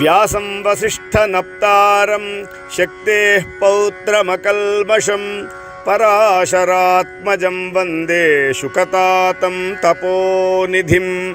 व्यासं वसिष्ठनप्तारं शक्तेः पौत्रमकल्मषं पराशरात्मजं वंदे शुकतातं तपोनिधिं।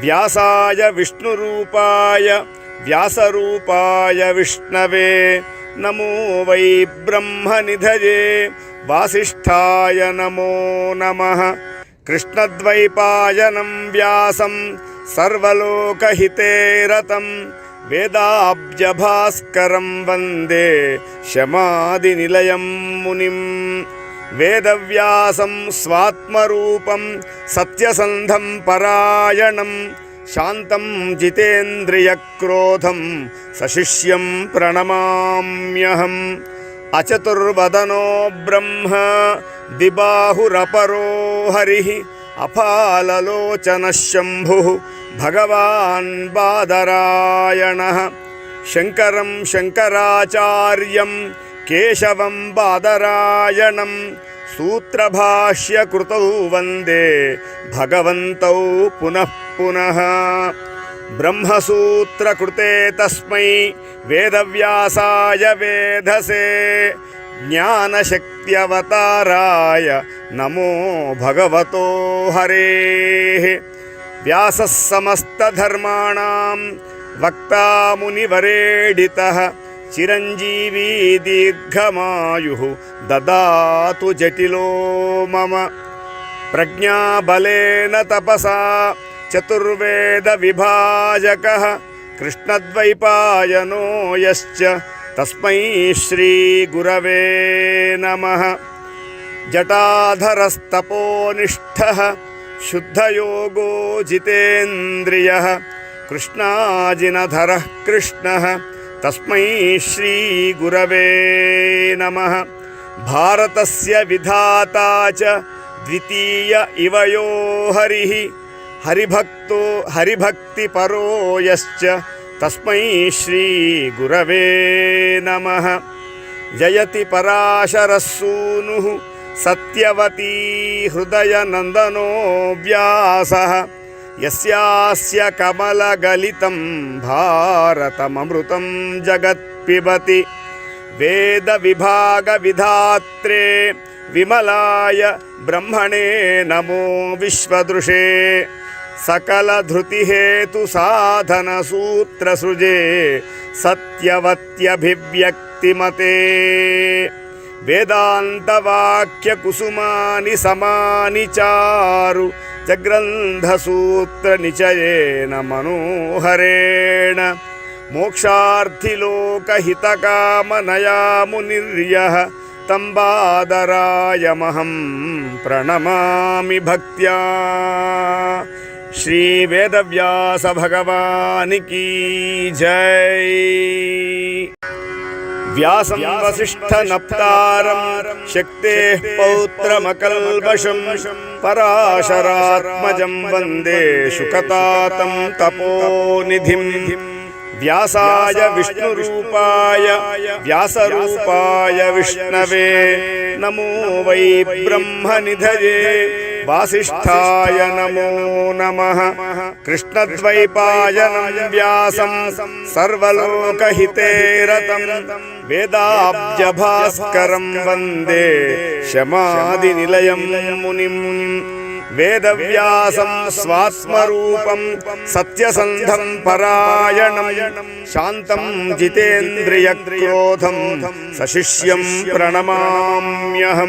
व्यासाय विष्णुरूपाय, व्यासरूपाय विष्णवे, नमो वै ब्रह्मनिधये, वासिष्ठाय नमो नमः। कृष्णद्वैपायनं व्यासं, सर्वलोकहिते रतम्। వేదాబ్జభాస్కరం వందే శమాదినిలయం మునిం వేదవ్యాసం స్వాత్మరూపం సత్యసంధం పరాయణం శాంతం జితేంద్రియక్రోధం సశిష్యం ప్రణమామ్యహం అచతుర్వదనో బ్రహ్మ దిబాహురపరో హరి అఫాలలోచన శంభు भगवान् बादरायणः। शङ्करं शङ्कराचार्यं केशवं बादरायणं सूत्रभाष्यकृतौ वन्दे भगवन्तौ पुनः पुनः। ब्रह्मसूत्रकृते तस्मै वेदव्यासाय वेधसे। ज्ञानशक्त्यवताराय नमो भगवतो हरेः। వ్యాసः समस्तधर्माणां वक्ता मुनिवरेडितः चिरञ्जीवी दीर्घमायुः ददातु जटिलो मम प्रज्ञाबलेन तपसा चतुर्वेदविभाजकः कृष्णद्वैपायनो यश्च तस्मै श्रीगुरवे नमः जटाधरस्तपोनिष्ठः शुद्धयोगो जितेन्द्रियः कृष्णाजिनधरः कृष्णः। तस्मै श्रीगुरवे नमः। भारतस्य विधाता च द्वितीय इव यो हरिः। हरिभक्तो, हरिभक्तिपरो यश्च। तस्मै श्रीगुरवे नमः। जयति पराशरः सूनुः। सत्यवती हृदय नंदनो व्यास। यस्यास्य कमलगलितं भारतममृतं जगत्पिबति विधात्रे विमलाय ब्रह्मणे नमो विश्वदृशे। सकलधृतिहेतुसाधनसूत्रसृजे सत्यवत्यभिव्यक्तिमते। वेदान्तवाक्यकुसुमानि समानि चारु जग्रन्थसूत्रनिचयेन मनोहरेण मोक्षार्थिलोकहितकामनया मुनिर्यः तं बादरायमहं प्रणमामि भक्त्या। श्रीवेदव्यासभगवानिकी जय। व्यासं वसिष्ठनप्तारम् शक्तेः पौत्रमकल्बषं पराशरात्मजं वंदे शुकतातं तपोनिधिम् व्यासाय विष्णुरूपाय, व्यासरूपाय विष्णवे। नमो वै ब्रह्मनिधये। వ్యాసం వసిష్ఠనప్తారం శక్తేః పౌత్రమకల్మషం పరాశరాత్మజం వందే శుకతాతం తపోనిధిం వ్యాసాయ విష్ణురూపాయ వ్యాసరూపాయ విష్ణవే నమో వై బ్రహ్మనిధయే వాసిష్ఠాయ నమో నమః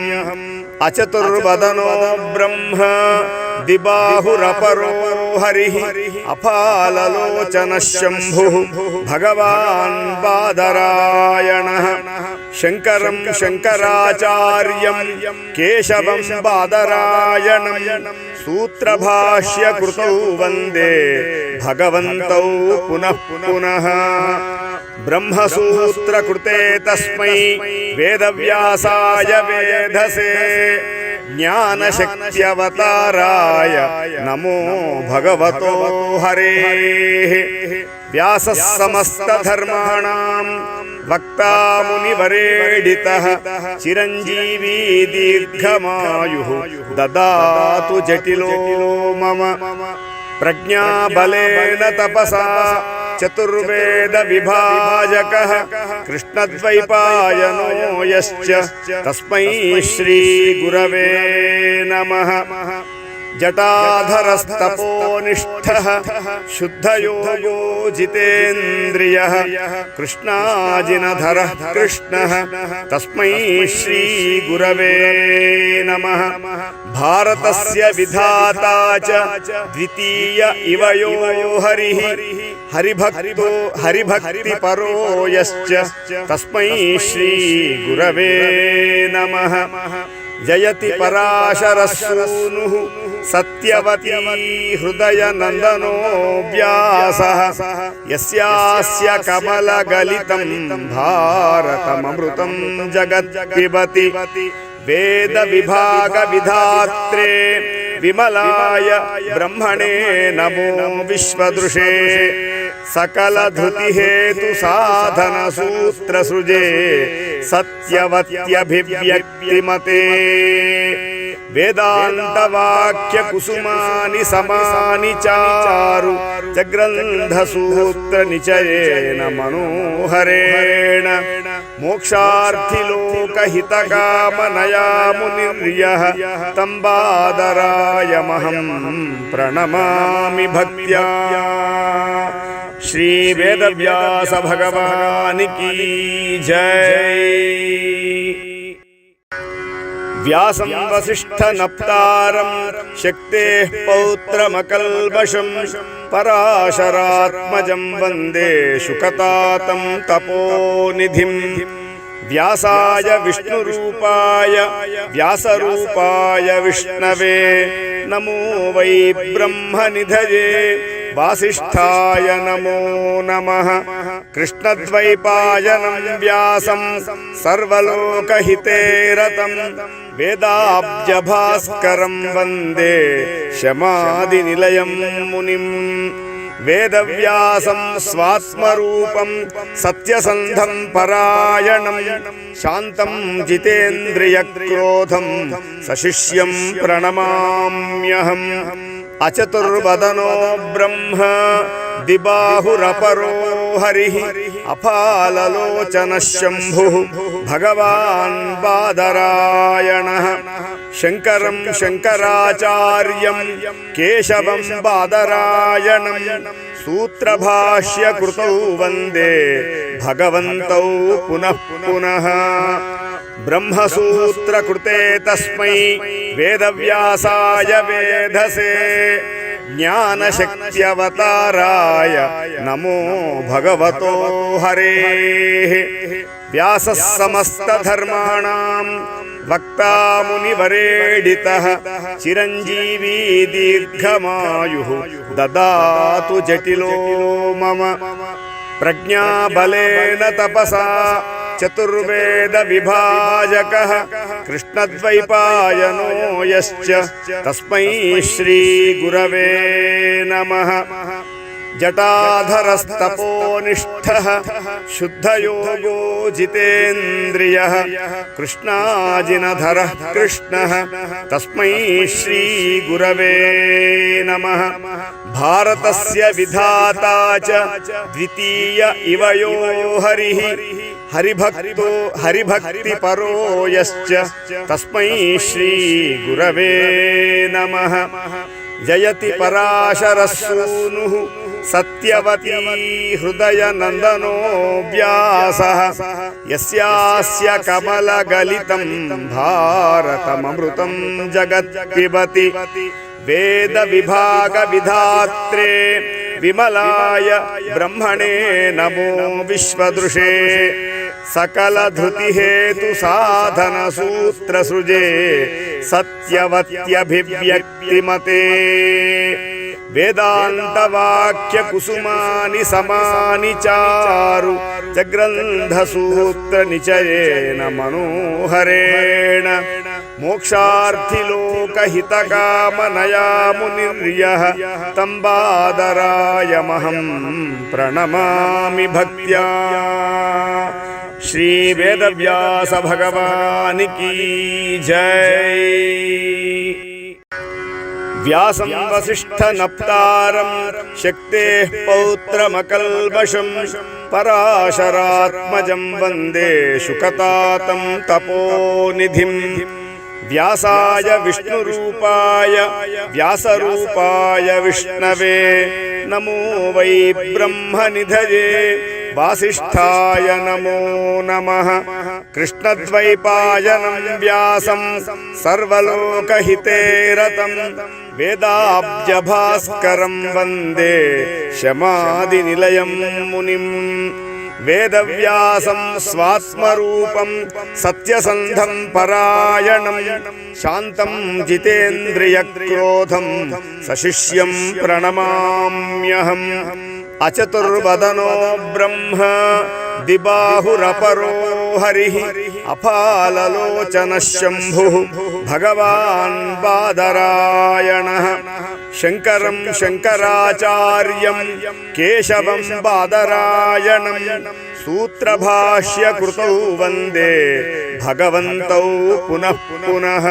కృష్ణద్వైపాయనం వ్యాసం సర్వలోకహితే రతం వేదాబ్జభాస్కరం వందే శమాదినిలయం మునిం వేదవ్యాసం స్వాత్మరూపం సత్యసంధం పరాయణం శాంతం జితేంద్రియక్రోధం సశిష్యం ప్రణమామ్యహం అచతుర్వదనో బ్రహ్మ దిబాహురపరో హరి అఫాలలోచన శంభు భగవాన్ బాదరాయణ శంకరం శంకరాచార్యం కేశవం బాదరాయణం సూత్రభాష్యకృతౌ వందే భగవంతౌ పునః పునః బ్రహ్మసూత్రకృతే తస్మై వేదవ్యాసాయ వేధసే चतुर्वेद विभाजक कृष्णद्वैपायनो यश्च। तस्मै श्री गुरवे नमः। जटाधरस्तपोनिष्ठः शुद्धयोगो जितेन्द्रियः। कृष्णाजिनधरः कृष्णः। तस्मै श्रीगुरवे नमः। भारतस्य विधाता च द्वितीय इव यो हरिः। हरिभक्तो हरिभक्तिपरो यश्च तस्मै श्रीगुरवे नमः। जयति पराशरसूनुः। सत्यवती हृदयनन्दनो व्यासः। यस्यास्य कमलगलितं भारतममृतं जगत्पिबति वेदविभागविधात्रे विमलाय ब्रह्मणे नमो विश्वदृशे। सकलधृतिहेतुसाधनसूत्रसृजे सत्यवत्यभिव्यक्तिमते वेदान्तवाक्यकुसुमानि समानि चारु जग्रन्थसूत्रनिचयेन मनोहरेण। मोक्षार्थिलोकहितकामनया मुनिर्यः तं बादरायमहं प्रणमामि भक्त्या। श्रीवेदव्यास भगवान् की जय। व्यासं वसिष्ठनप्तारं शक्तेः पौत्रमकल्मषं, पराशरात्मजं वंदे शुकतातं तपोनिधिम् व्यासाय विष्णुरूपाय, व्यासरूपाय विष्णवे, नमो वै ब्रह्म ब्रह्मनिधये। वासिष्ठाय नमो नमः। कृष्णद्वैपायनं व्यासं सर्वलोकहिते रतं वेदाब्जभास्करं वंदे शमादिनिलयं मुनिम्। वेदव्यासं स्वात्मरूपं सत्यसन्धं परायणं शान्तं जितेन्द्रियक्रोधं सशिष्यं प्रणमाम्यहम्। अचतुर्वदनो ब्रह्म दिबाहुरपरो हरिः अफाललोचनः शम्भुः भगवान् बादरायणः शङ्करं शङ्कराचार्यं केशवं बादरायणं सूत्रभाष्यकृतौ वन्दे भगवन्तौ पुनः पुनः ब्रह्मसूत्रकृते तस्मै वेदव्यासाय वेधसे ज्ञानशक्त्यवताराय नमो भगवतो हरेः। व्यासः समस्तधर्माणां वक्ता मुनिवरेडितः चिरञ्जीवी दीर्घमायुः ददातु जटिलो मम। प्रज्ञाबलेन तपसा चतुर्वेदविभाजकः कृष्णद्वैपायनो यश्च तस्मै श्रीगुरवे नमः। जटाधरस्तपोनिष्ठः शुद्धयोगो जितेन्द्रियः कृष्णाजिनधरः कृष्णः तस्मै श्रीगुरवे नमः। भारतस्य विधाता च द्वितीय इव यो हरिः। हरिभक्तो हरिभक्तिपरो यश्च तस्मै श्रीगुरवे नमः। जयति पराशरसूनुः सत्यवती हृदयनन्दनो व्यासः। यस्यास्य कमलगलितं भारतममृतं जगत्पिबति। वेदविभागविधात्रे विमलाय ब्रह्मणे नमो विश्वदृशे। सकलधृतिहेतुसाधनसूत्रसृजे सत्यवत्यभिव्यक्तिमते। वेदान्तवाक्यकुसुमानि समानि चारु जग्रन्थसूत्रनिचयेन मनोहरेण। मोक्षार्थिलोकहितकामनया मुनिर्यः तं प्रणमामि भक्त्या। श्रीवेदव्यास भगवान् की जय। व्यासं वसिष्ठनप्तारं शक्तेः पौत्रमकल्मषम् पराशरात्मजं वंदे शुकतातं तपोनिधिम् व्यासाय विष्णुरूपाय, व्यासरूपाय विष्णवे, नमो वै ब्रह्म ब्रह्मनिधये। वासिष्ठाय नमो नमः। कृष्णद्वैपायनं व्यासं सर्वलोकहिते रतं वेदाब्जभास्करं वंदे शमादिनिलयं मुनिम्। वेदव्यासं स्वात्मरूपं सत्यसन्धं परायणं शान्तं जितेन्द्रियक्रोधं सशिष्यं प्रणमाम्यहम्। अचतुर्वदनो ब्रह्म दिबाहुरपरो हरिः अपाललोचनः शम्भुः भगवान् बादरायणः शङ्करं शङ्कराचार्यं केशवं बादरायणं सूत्रभाष्यकृतौ वन्दे भगवन्तौ पुनः पुनः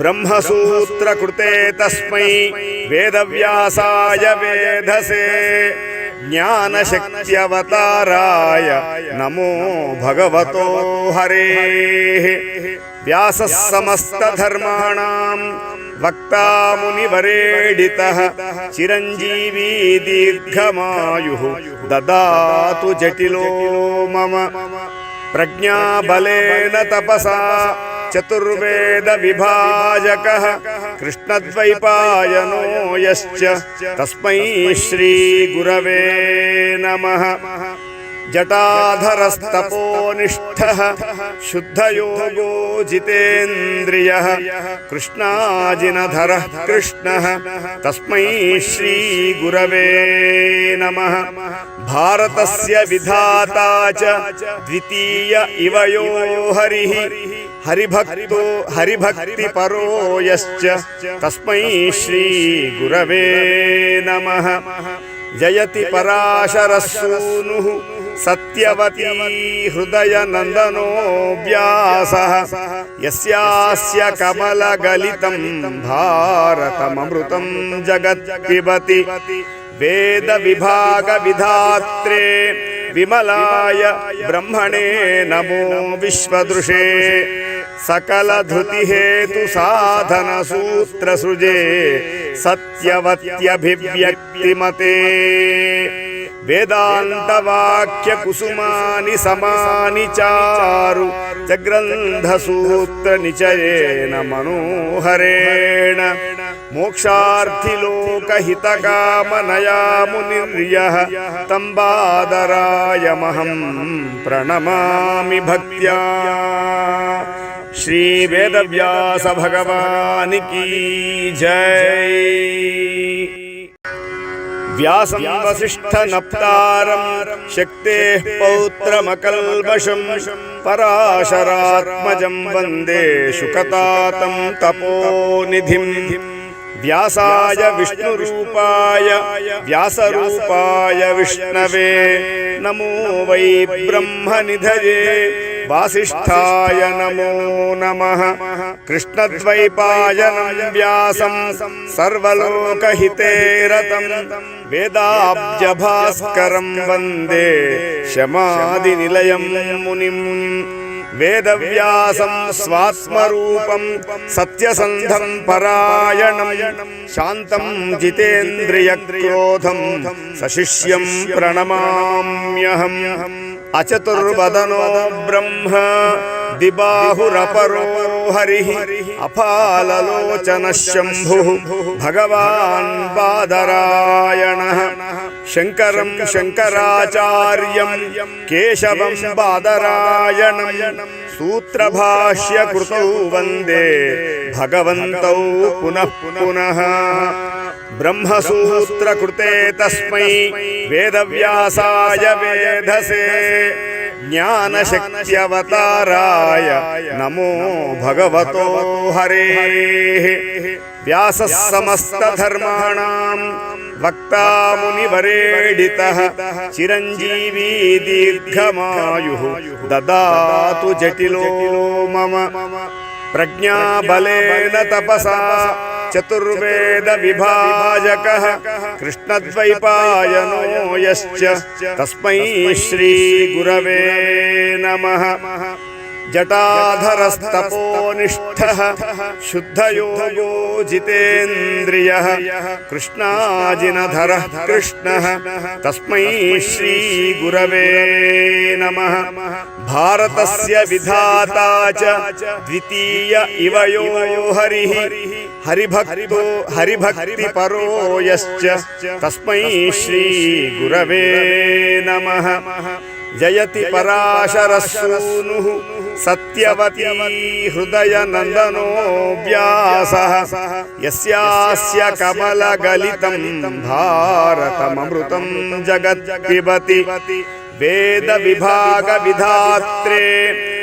ब्रह्मसूत्रकृते तस्मै वेदव्यासाय वेधसे। ज्ञानशक्त्यवताराय नमो भगवतो हरेः। व्यासः समस्तधर्माणां वक्ता मुनिवरेडितः चिरञ्जीवी दीर्घमायुः ददातु जटिलो मम। प्रज्ञाबलेन तपसा चतुर्वेदविभाजकः कृष्णद्वैपायनो यश्च तस्मै श्रीगुरवे नमः। जटाधरस्तपोनिष्ठः शुद्धयोगो जितेन्द्रियः कृष्णाजिनधरः कृष्णः तस्मै श्रीगुरवे नमः। भारतस्य विधाता च द्वितीय इव यो हरिः। हरिभक्तो हरिभक्तिपरो यश्च तस्मै श्रीगुरवे नमः। जयति पराशरसूनुः सत्यवती हृदयनन्दनो व्यासः। यस्यास्य कमलगलितं भारतममृतं जगत्पिबति वेदविभागविधात्रे विमलाय ब्रह्मणे नमो विश्वदृशे। सकलधृतिहेतुसाधनसूत्रसृजे सत्यवत्यभिव्यक्तिमते। वेदान्तवाक्यकुसुमानि समानि चारु च ग्रन्थसूत्रनिचयेन मनोहरेण। मोक्षार्थिलोकहितकामनया मुनिर्यः तं बादरायमहं प्रणमामि भक्त्या। श्रीवेदव्यास भगवान् की जय। व्यासं वसिष्ठनप्तारं शक्तेः पराशरात्मजं वंदे शुकतातं तपोनिधिम् व्यासाय विष्णुरूपाय, व्यासरूपाय विष्णवे। नमो वै ब्रह्म ब्रह्मनिधये। वासिष्ठाय नमो नमः। कृष्णद्वैपायनं व्यासं सर्वलोकहिते रतं वेदाब्जभास्करं वंदे शमादिनिलयं मुनिम् वेदव्यासं स्वात्मरूपं सत्यसन्धं परायणं शान्तं जितेन्द्रियक्रोधं सशिष्यं प्रणमाम्यहम्। अचतुर्वदनो ब्रह्म दिबाहुरपरो हरिः अपाललोचनः शम्भुः भगवान् बादरायणः शङ्करं शङ्कराचार्यं केशवं बादरायणं सूत्रभाष्यकृतौ वन्दे भगवन्तौ पुनः पुनः ब्रह्मसूत्रकृते तस्मै वेदव्यासाय वेधसे ज्ञानशक्त्यवताराय नमो भगवतो हरेः। व्यासः समस्तधर्माणां वक्ता मुनिवरेडितः चिरञ्जीवी दीर्घमायुः ददातु जटिलो मम। प्रज्ञाबलेन तपसा चतुर्वेदविभाजकः कृष्णद्वैपायनो यश्च तस्मै श्रीगुरवे नमः। जटाधरस्तपोनिष्ठः शुद्धयोगो जितेन्द्रियः कृष्णाजिनधरः कृष्णः तस्मै श्रीगुरवे नमः। भारतस्य विधाता च द्वितीय इव यो हरिः। हरिभक्तो हरिभक्तिपरो यश्च। तस्मै श्रीगुरवे नमः। जयति पराशरसूनुः। सत्यवती हृदयनन्दनो व्यासः। यस्यास्य कमलगलितं भारतममृतं जगत्पिबति वेदविभागविधात्रे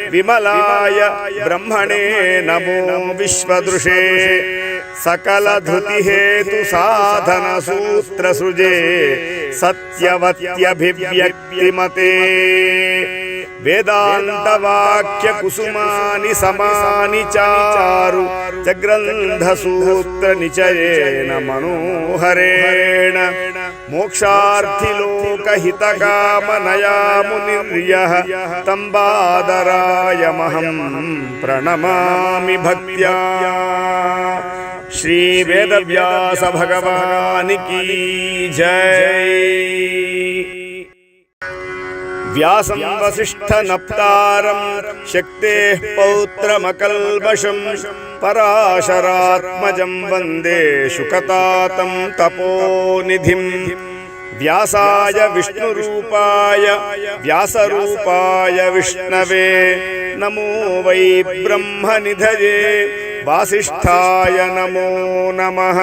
विमलाय ब्रह्मणे नमो विश्वदृशे। सकलधृतिहेतुसाधनसूत्रसृजे सत्यवत्यभिव्यक्तिमते वेदान्तवाक्यकुसुमानि समानि चारु जग्रन्थसूत्रनिचयेन मनोहरेण। मोक्षार्थिलोकहितकामनया मुनिर्यः तं बादरायमहं प्रणमामि भक्त्या। श्रीवेदव्यास भगवान् की जय। व्यासं वसिष्ठनप्तारं शक्तेः पौत्रमकल्मषं, पराशरात्मजं वंदे शुकतातं तपोनिधिम् व्यासाय विष्णुरूपाय, व्यासरूपाय विष्णवे, नमो वै ब्रह्म ब्रह्मनिधये। वासिष्ठाय नमो नमः।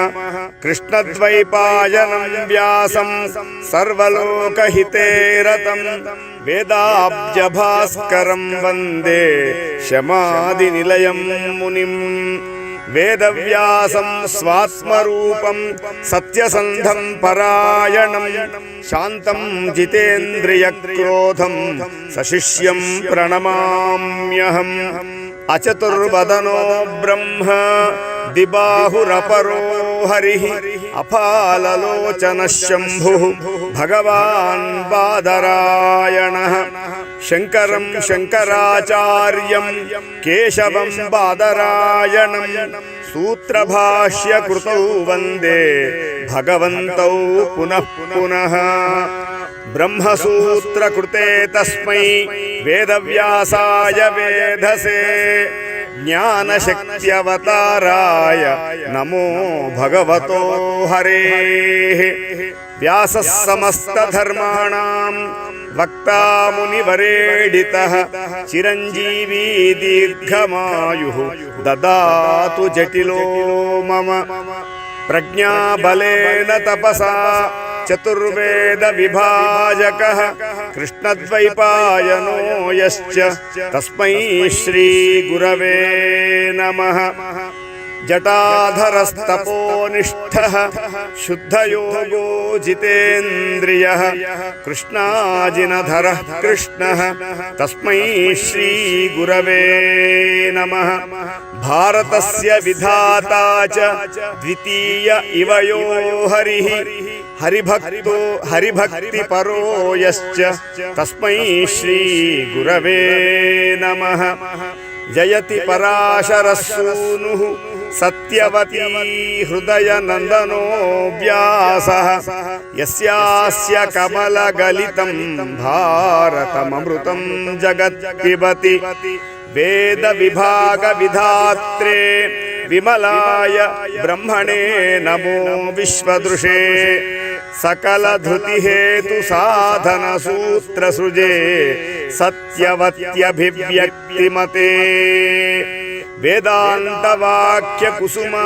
कृष्णद्वैपायनं व्यासं सर्वलोकहिते रतं वेदाब्जभास्करं वंदे शमादिनिलयं मुनिम्। वेदव्यासं स्वात्मरूपं सत्यसन्धं परायणं शान्तं जितेन्द्रियक्रोधं सशिष्यं प्रणमाम्यहम्। अचतुर्वदनो ब्रह्म दिबाहुरपरो हरिः अफाललोचनः शम्भुः भगवान् बादरायणः शङ्करं शङ्कराचार्यं केशवं बादरायणं सूत्रभाष्यकृतौ वन्दे भगवन्तौ पुनः पुनः ब्रह्मसूत्रकृते तस्मै वेदव्यासाय वेधसे ज्ञानशक्त्यवताराय नमो भगवतो हरेः व्यासः समस्तधर्माणां वक्ता मुनिवरेडितः चिरञ्जीवी दीर्घमायुः ददातु जटिलो मम प्रज्ञाबलेन तपसा चतुर्वेदविभाजकः कृष्णद्वैपायनो यश्च तस्मै श्रीगुरवे नमः। जटाधरस्तपोनिष्ठः शुद्धयोगो जितेन्द्रियः कृष्णाजिनधरः कृष्णः तस्मै श्रीगुरवे नमः। भारतस्य विधाता च द्वितीय इव यो हरिः। हरिभक्तो हरिभक्तिपरो यश्च तस्मै श्रीगुरवे नमः। जयति पराशरसूनुः सत्यवती हृदयनन्दनो व्यासः। यस्यास्य कमलगलितं भारतममृतं जगत्पिबति। वेदविभागविधात्रे विमलाय ब्रह्मणे नमो विश्वदृशे। सकलधृतिहेतुसाधनसूत्रसृजे सत्यवत्यभिव्यक्तिमते। वेदान्तवाक्यकुसुमा